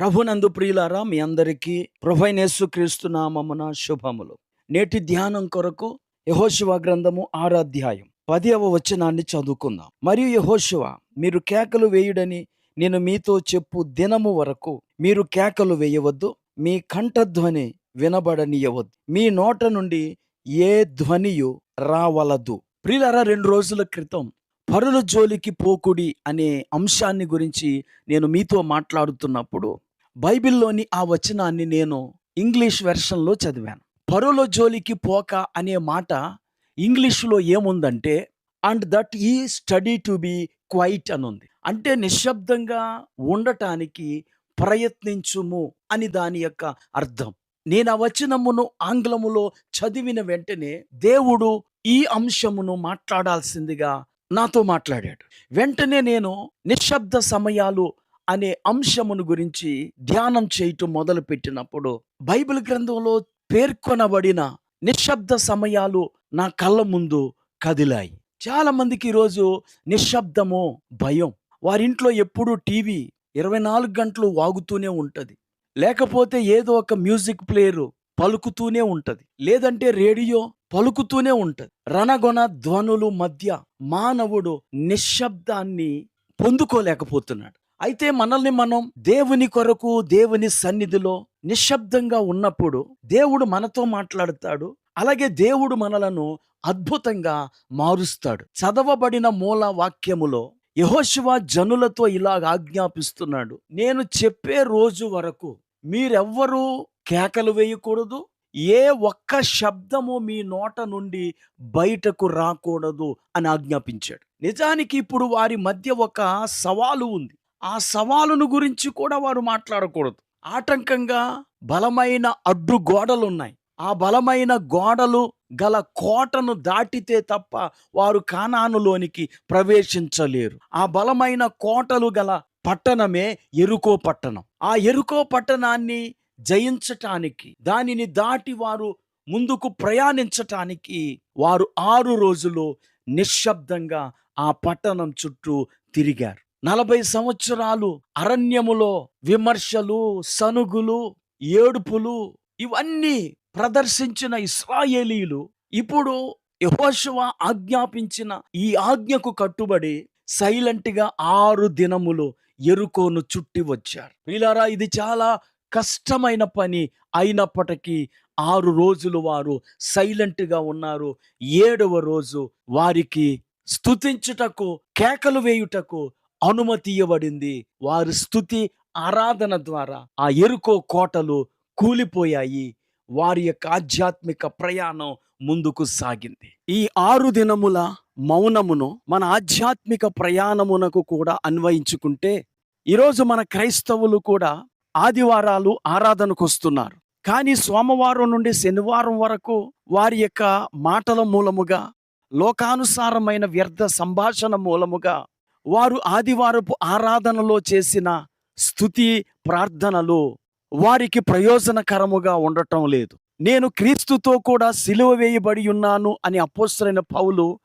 ప్రభునందు ప్రియులారా మీ అందరికీ ప్రభైనేసు క్రీస్తు నామమున శుభములు. నేటి ధ్యానం కొరకు యహోశివ గ్రంథము ఆరాధ్యాయం. పదివ వచనాన్ని చదువుకుందాం. మరియు యహోశివ మీరు కేకలు వేయుడని నేను మీతో చెప్పు దినము వరకు మీరు కేకలు వేయవద్దు మీ కంఠధ్వని వినబడనీయవద్దు. మీ నోట నుండి ఏ ధ్వనియు రావలదు. ప్రియులారా రెండు రోజుల క్రితం పరుల జోలికి పోకుడి అనే అంశాన్ని గురించి నేను మీతో మాట్లాడుతున్నప్పుడు బైబిల్లోని ఆ వచనాన్ని నేను ఇంగ్లీష్ వెర్షన్లో చదివాను. పరుల జోలికి పోక అనే మాట ఇంగ్లీష్లో ఏముందంటే అండ్ దట్ ఈ స్టడీ టు బి క్వైట్ అని ఉంది అంటే నిశ్శబ్దంగా ఉండటానికి ప్రయత్నించుము అని దాని యొక్క అర్థం. నేను ఆ వచనమును ఆంగ్లములో చదివిన వెంటనే దేవుడు ఈ అంశమును మాట్లాడాల్సిందిగా నాతో మాట్లాడాడు. వెంటనే నేను నిశ్శబ్ద సమయాలు అనే అంశమును గురించి ధ్యానం చేయటం మొదలు పెట్టినప్పుడు బైబిల్ గ్రంథంలో పేర్కొనబడిన నిశ్శబ్ద సమయాలు నా కళ్ళ ముందు కదిలాయి. చాలా మందికి ఈరోజు నిశ్శబ్దము భయం. వారింట్లో ఎప్పుడూ టీవీ ఇరవై నాలుగు గంటలు వాగుతూనే ఉంటుంది. లేకపోతే ఏదో ఒక మ్యూజిక్ ప్లేయరు పలుకుతూనే ఉంటుంది. లేదంటే రేడియో పలుకుతూనే ఉంటుంది. రణగొణ ధ్వనులు మధ్య మానవుడు నిశ్శబ్దాన్ని పొందుకోలేకపోతున్నాడు. అయితే మనల్ని మనం దేవుని కొరకు దేవుని సన్నిధిలో నిశ్శబ్దంగా ఉన్నప్పుడు దేవుడు మనతో మాట్లాడతాడు. అలాగే దేవుడు మనలను అద్భుతంగా మారుస్తాడు. చదవబడిన మూల వాక్యములో యహోశివ జనులతో ఇలాగ ఆజ్ఞాపిస్తున్నాడు. నేను చెప్పే రోజు వరకు మీరెవ్వరూ కేకలు వేయకూడదు. ఏ ఒక్క శబ్దము మీ నోట నుండి బయటకు రాకూడదు అని ఆజ్ఞాపించాడు. నిజానికి ఇప్పుడు వారి మధ్య ఒక సవాలు ఉంది. ఆ సవాలును గురించి కూడా వారు మాట్లాడకూడదు. ఆటంకంగా బలమైన అడ్డు గోడలు ఉన్నాయి ఆ బలమైన గోడలు గల కోటను దాటితే తప్ప వారు కానానులోనికి ప్రవేశించలేరు. ఆ బలమైన కోటలు గల పట్టణమే ఎరుకో పట్టణం. ఆ ఎరుకో పట్టణాన్ని జయించటానికి దానిని దాటి వారు ముందుకు ప్రయాణించటానికి వారు ఆరు రోజులు నిశ్శబ్దంగా ఆ పట్టణం చుట్టూ తిరిగారు. నలభై సంవత్సరాలు అరణ్యములో విమర్శలు సనుగులు ఏడుపులు ఇవన్నీ ప్రదర్శించిన ఇస్రాయేలీలు. ఇప్పుడు యహోశివ ఆజ్ఞాపించిన ఈ ఆజ్ఞకు కట్టుబడి సైలెంట్గా ఆరు దినములు ఎరుకోను చుట్టి వచ్చారు వీలారా ఇది చాలా కష్టమైన పని అయినప్పటికీ ఆరు రోజులు వారు సైలెంట్గా ఉన్నారు. ఏడవ రోజు వారికి స్తుతించుటకు కేకలు వేయుటకు అనుమతి ఇవ్వబడింది వారి స్థుతి ఆరాధన ద్వారా ఆ ఎరుకో కోటలు కూలిపోయాయి. వారి యొక్క ఆధ్యాత్మిక ప్రయాణం ముందుకు సాగింది. ఈ ఆరు దినముల మౌనమును మన ఆధ్యాత్మిక ప్రయాణమునకు కూడా అన్వయించుకుంటే ఈరోజు మన క్రైస్తవులు కూడా ఆదివారాలు ఆరాధనకు వస్తున్నారు. కానీ సోమవారం నుండి శనివారం వరకు వారి యొక్క మాటల మూలముగా లోకానుసారమైన వ్యర్థ సంభాషణ మూలముగా వారు ఆదివారపు ఆరాధనలో చేసిన స్థుతి ప్రార్థనలు వారికి ప్రయోజనకరముగా ఉండటం లేదు. నేను క్రీస్తుతో కూడా సిలువ వేయబడి ఉన్నాను అని అపోసరైన పౌలు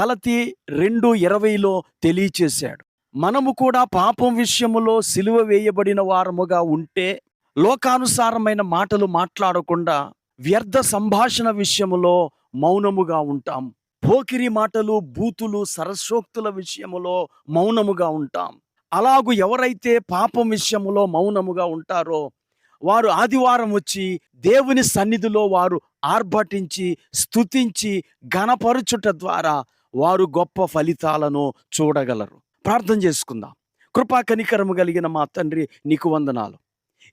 గలతి రెండు ఇరవైలో తెలియచేశాడు. మనము కూడా పాపం విషయములో సిలువ వేయబడిన వారముగా ఉంటే లోకానుసారమైన మాటలు మాట్లాడకుండా వ్యర్థ సంభాషణ విషయములో మౌనముగా ఉంటాం. పోకిరి మాటలు బూతులు సరస్వోక్తుల విషయములో మౌనముగా ఉంటాం. అలాగు ఎవరైతే పాపం విషయములో మౌనముగా ఉంటారో వారు ఆదివారం వచ్చి దేవుని సన్నిధిలో వారు ఆర్భటించి స్తుతించి ఘనపరుచుట ద్వారా వారు గొప్ప ఫలితాలను చూడగలరు. ప్రార్థన చేసుకుందాం. కృపా కనికరము కలిగిన మా తండ్రి నీకు వందనాలు.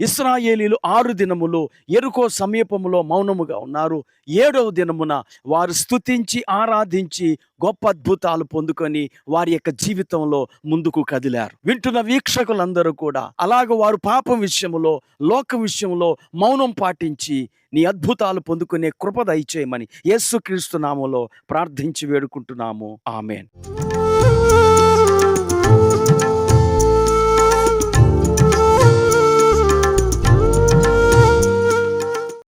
ఇస్రాయేలీలు ఆరు దినములు ఎరుకో సమీపములో మౌనముగా ఉన్నారు. ఏడవ దినమున వారు స్తుతించి ఆరాధించి గొప్ప అద్భుతాలు పొందుకొని వారి యొక్క జీవితంలో ముందుకు కదిలారు. వింటున్న వీక్షకులందరూ కూడా అలాగ వారు పాపం విషయములో లోక విషయంలో మౌనం పాటించి నీ అద్భుతాలు పొందుకునే కృప దయచేయమని యేసుక్రీస్తు నామంలో ప్రార్థించి వేడుకుంటున్నాము. ఆమెన్.